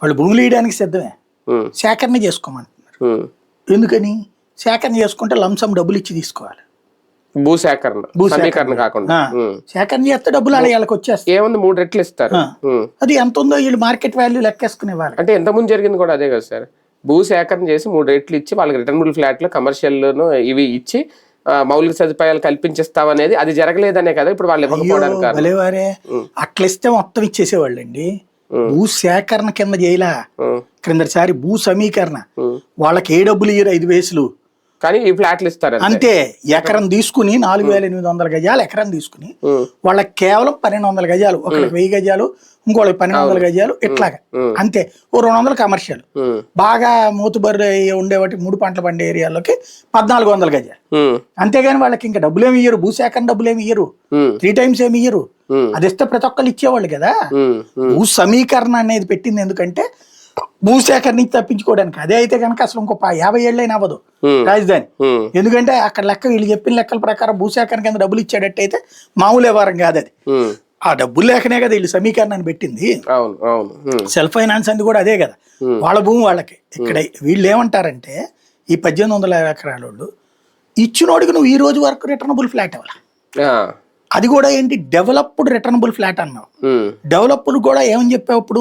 వాళ్ళు భూములు వేయడానికి సిద్ధమే. సేకరణ చేసుకోమంటున్నారు. ఎందుకని? సేకరణ చేసుకుంటే లంసం డబ్బులు ఇచ్చి తీసుకోవాలి. భూసేకరణ భూ సమీకరణ కాకుండా. సేకరణ చేస్తే డబ్బులు అలా వీళ్ళకి వచ్చేస్తాయి. ఏముంది? మూడు రెట్లు ఇస్తారు. అది ఎంత ఉందో వీళ్ళు మార్కెట్ వాల్యూ లెక్కేసుకునే వాళ్ళు అంటే ఎంత ముందు జరిగింది కూడా అదే కదా సార్. భూ సేకరణ చేసి మూడు రేట్లు ఇచ్చి వాళ్ళకి రిటర్నబుల్ ఫ్లాట్లు కమర్షియల్ ఇవి ఇచ్చి మౌలిక సదుపాయాలు కల్పించేస్తాం అనేది అది జరగలేదనే కదా ఇప్పుడు వాళ్ళు ఇవ్వకపోవడానికి అట్లా ఇస్తే మొత్తం ఇచ్చేసేవాళ్ళు అండి భూ సేకరణ కింద చేయలా. ఉమ్, క్రిందటిసారి భూ సమీకరణ. వాళ్ళకి ఏ డబ్బులు ఇయ్యరు? ఐదు వేసులు. కానీ ఈ ఫ్లాట్లు ఇస్తారు అంతే. ఎకరం తీసుకుని నాలుగు వేల ఎనిమిది వందల గజాలు ఎకరం తీసుకుని వాళ్ళకి కేవలం పన్నెండు వందల గజాలు. ఒకరికి వెయ్యి గజాలు ఇంకోళ్ళకి పన్నెండు వందల గజాలు ఇట్లాగా. అంతే. ఓ రెండు వందలు కమర్షియల్. బాగా మూతుబర్రె ఉండేవాటి మూడు పంటలు పండే ఏరియాలోకి పద్నాలుగు వందల గజాలు. అంతేగాని వాళ్ళకి ఇంకా డబ్బులు ఏమి ఇయ్యరు. భూసేకరణ డబ్బులు ఏమి ఇయ్యరు త్రీ టైమ్స్ ఏమి ఇయ్యరు. అది ఇస్తే ప్రతి ఒక్కళ్ళు ఇచ్చేవాళ్ళు కదా? భూ సమీకరణ అనేది పెట్టింది ఎందుకంటే భూసేకరణ నుంచి తప్పించుకోవడానికి. అదే అయితే కనుక అసలు ఇంకో యాభై ఏళ్ళైనా అవ్వదు. రాజధాని. ఎందుకంటే అక్కడ లెక్క వీళ్ళు చెప్పిన లెక్కల ప్రకారం భూసేకరణ కింద డబ్బులు ఇచ్చేటట్టయితే మామూలు వ్యవహారం కాదు అది. ఆ డబ్బులు లేకనే కదా వీళ్ళు సమీకరణాన్ని పెట్టింది. సెల్ఫ్ ఫైనాన్స్ అంది కూడా అదే కదా. వాళ్ళ భూమి వాళ్ళకి. ఇక్కడ వీళ్ళు ఏమంటారంటే ఈ పద్దెనిమిది వందల ఎకరాల వాళ్ళు ఇచ్చినోడికి నువ్వు ఈ రోజు వరకు రిటర్నబుల్ ఫ్లాట్ ఇవ్వాలి? ఆ, అది కూడా ఏంటి? డెవలప్డ్ రిటర్నబుల్ ఫ్లాట్ అన్నావు డెవలప్డ్ కూడా ఏమని చెప్పావు ఇప్పుడు